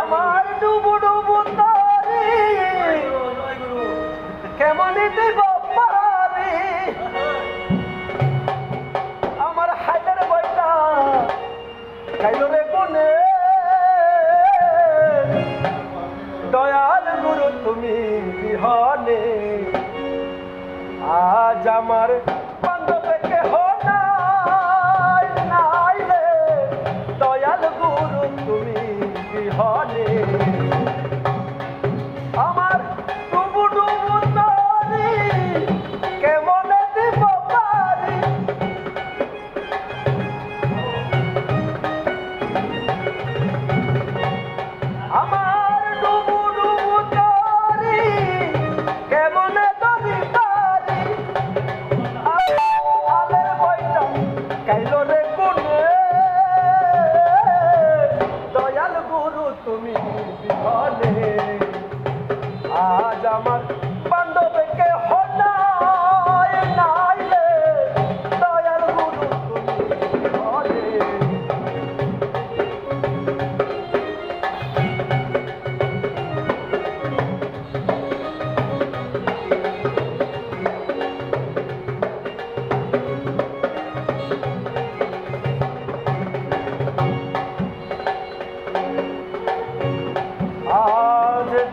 আমার ডুবু ডুবু তারি কেমন দেব পারি? আমার হাজার বইটা খাইল কোনে দয়াল গুরু, তুমি বিহনে। আজ আমার Bye.